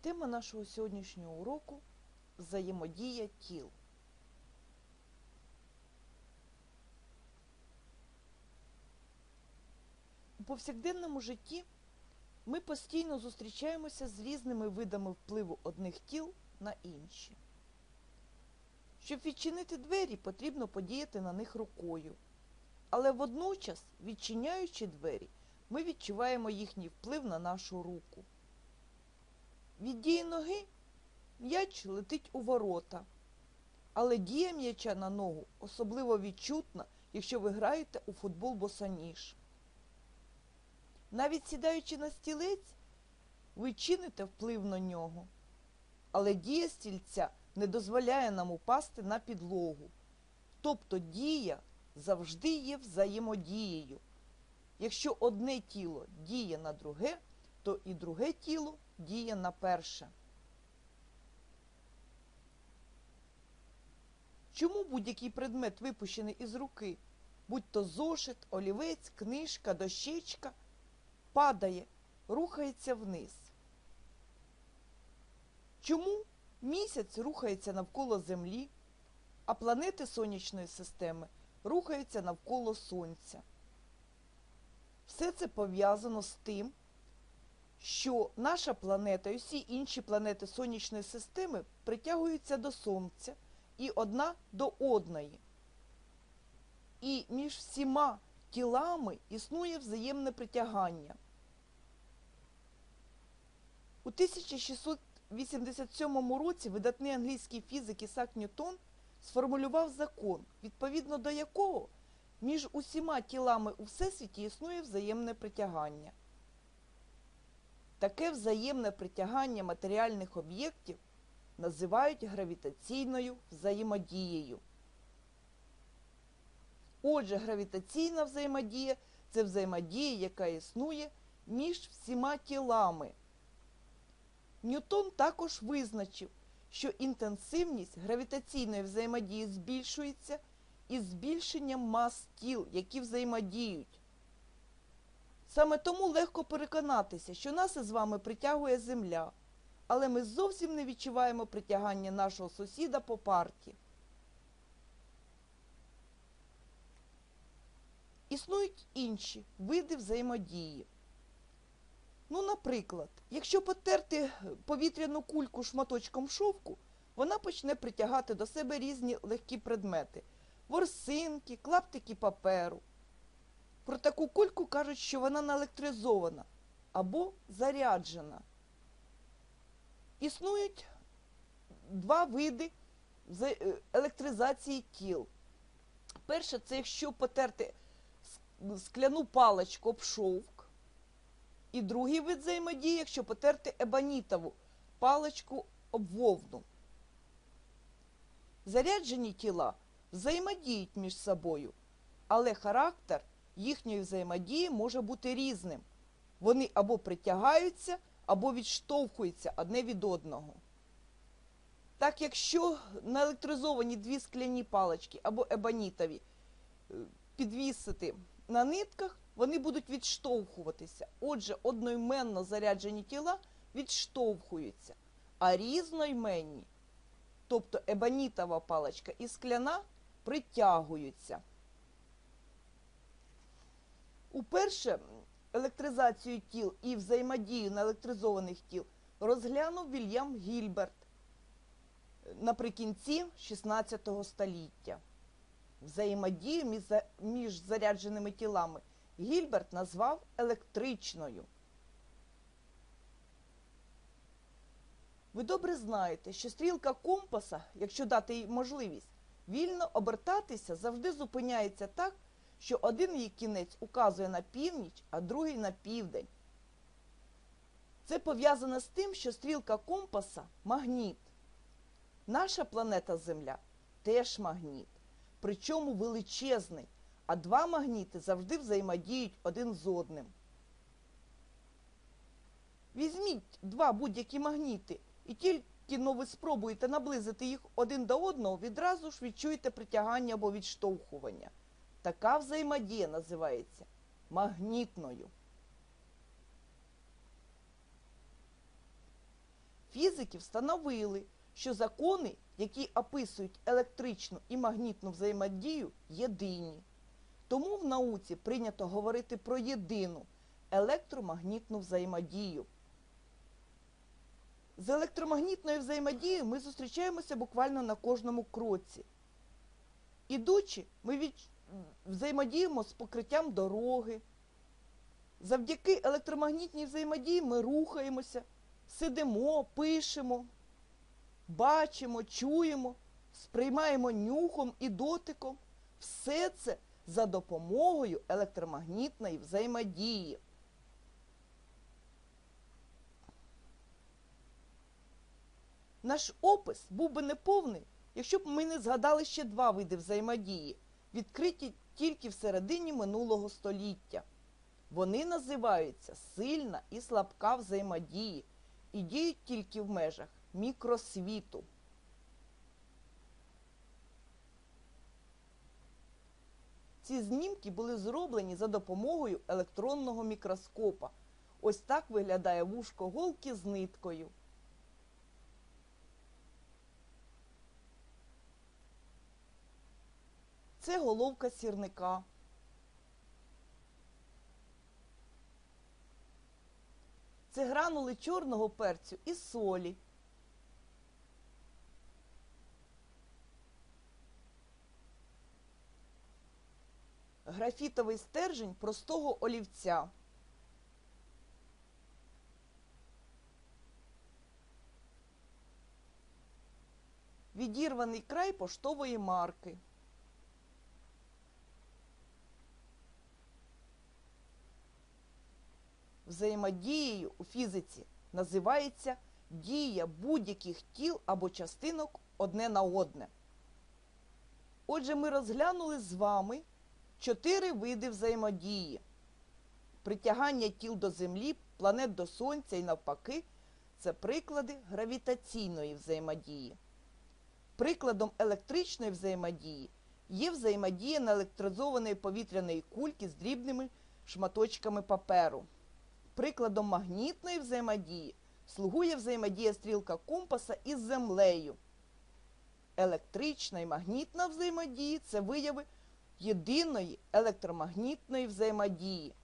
Тема нашого сьогоднішнього уроку взаємодія тіл. У повсякденному житті ми постійно зустрічаємося з різними видами впливу одних тіл на інші. Щоб відчинити двері, потрібно подіяти на них рукою. Але водночас, відчиняючи двері, ми відчуваємо їхній вплив на нашу руку. Від дії ноги м'яч летить у ворота, але дія м'яча на ногу особливо відчутна, якщо ви граєте у футбол босаніж. Навіть сідаючи на стілець, ви чините вплив на нього, але дія стільця не дозволяє нам упасти на підлогу. Тобто дія завжди є взаємодією. Якщо одне тіло діє на друге, то і друге тіло діє на перше. Чому будь-який предмет випущений із руки, будь то зошит, олівець, книжка, дощечка, падає, рухається вниз? Чому місяць рухається навколо Землі, а планети сонячної системи рухаються навколо Сонця? Все це пов'язано з тим, що наша планета і всі інші планети сонячної системи притягуються до Сонця і одна до одної. І між всіма тілами існує взаємне притягання. У 1687 році видатний англійський фізик Ісак Ньютон сформулював закон, відповідно до якого між усіма тілами у всесвіті існує взаємне притягання. Таке взаємне притягання матеріальних об'єктів називають гравітаційною взаємодією. Отже, гравітаційна взаємодія це взаємодія, яка існує між всіма тілами. Ньютон також визначив, що інтенсивність гравітаційної взаємодії збільшується із збільшенням мас тіл, які взаємодіють. Саме тому легко переконатися, що нас із вами притягує Земля, але ми зовсім не відчуваємо притягання нашого сусіда по парті. Існують інші види взаємодії. Ну, наприклад, якщо потерти повітряну кульку шматочком шовку, вона почне притягати до себе різні легкі предмети ворсинки, клаптики паперу. Про таку кульку кажуть, що вона наелектризована або заряджена. Існують два види електризації тіл. Перше, це якщо потерти скляну паличку об шовк. І другий вид взаємодії, якщо потерти ебанітову паличку об вовну. Заряджені тіла взаємодіють між собою, але характер їхньої взаємодії може бути різним. Вони або притягаються, або відштовхуються одне від одного. Так, якщо наелектризовані дві скляні палички або ебанітові підвісити на нитках, вони будуть відштовхуватися. Отже, одноіменно заряджені тіла відштовхуються, а різноіменні, тобто ебанітова паличка і скляна, притягуються. Уперше електризацію тіл і взаємодію наелектризованих тіл розглянув Вільям Гільберт наприкінці 16 століття. Взаємодію між зарядженими тілами Гільберт назвав електричною. Ви добре знаєте, що стрілка компаса, якщо дати їй можливість, вільно обертатися завжди зупиняється так, що один її кінець указує на північ, а другий на південь. Це пов'язано з тим, що стрілка компаса магніт. Наша планета Земля теж магніт, причому величезний, а два магніти завжди взаємодіють один з одним. Візьміть два будь-які магніти і тільки но ви спробуєте наблизити їх один до одного, відразу ж відчуєте притягання або відштовхування. Така взаємодія називається магнітною. Фізики встановили, що закони, які описують електричну і магнітну взаємодію, єдині. Тому в науці прийнято говорити про єдину електромагнітну взаємодію. З електромагнітною взаємодією ми зустрічаємося буквально на кожному кроці. Ідучи, ми від... взаємодіємо з покриттям дороги. Завдяки електромагнітній взаємодії ми рухаємося, сидимо, пишемо, бачимо, чуємо, сприймаємо нюхом і дотиком. Все це за допомогою електромагнітної взаємодії. Наш опис був би неповний, якщо б ми не згадали ще два види взаємодії, відкриті тільки в середині минулого століття. Вони називаються сильна і слабка взаємодії і діють тільки в межах мікросвіту. Ці знімки були зроблені за допомогою електронного мікроскопа. Ось так виглядає вушко голки з ниткою. Це головка сірника. Це гранули чорного перцю і солі. Графітовий стержень простого олівця. Відірваний край поштової марки. Взаємодією у фізиці називається дія будь-яких тіл або частинок одне на одне. Отже, ми розглянули з вами чотири види взаємодії. Притягання тіл до Землі, планет до Сонця і навпаки це приклади гравітаційної взаємодії. Прикладом електричної взаємодії є взаємодія наелектризованої повітряної кульки з дрібними шматочками паперу. Прикладом магнітної взаємодії слугує взаємодія стрілка компаса із землею. Електрична і магнітна взаємодії це вияви єдиної електромагнітної взаємодії.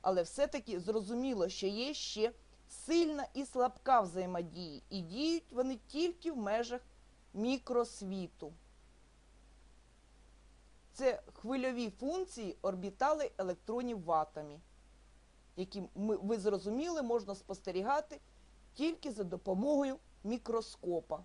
Але все-таки зрозуміло, що є ще сильна і слабка взаємодії, і діють вони тільки в межах мікросвіту. Це хвильові функції орбітали електронів в атомі які ми, ви зрозуміли, можна спостерігати тільки за допомогою мікроскопа.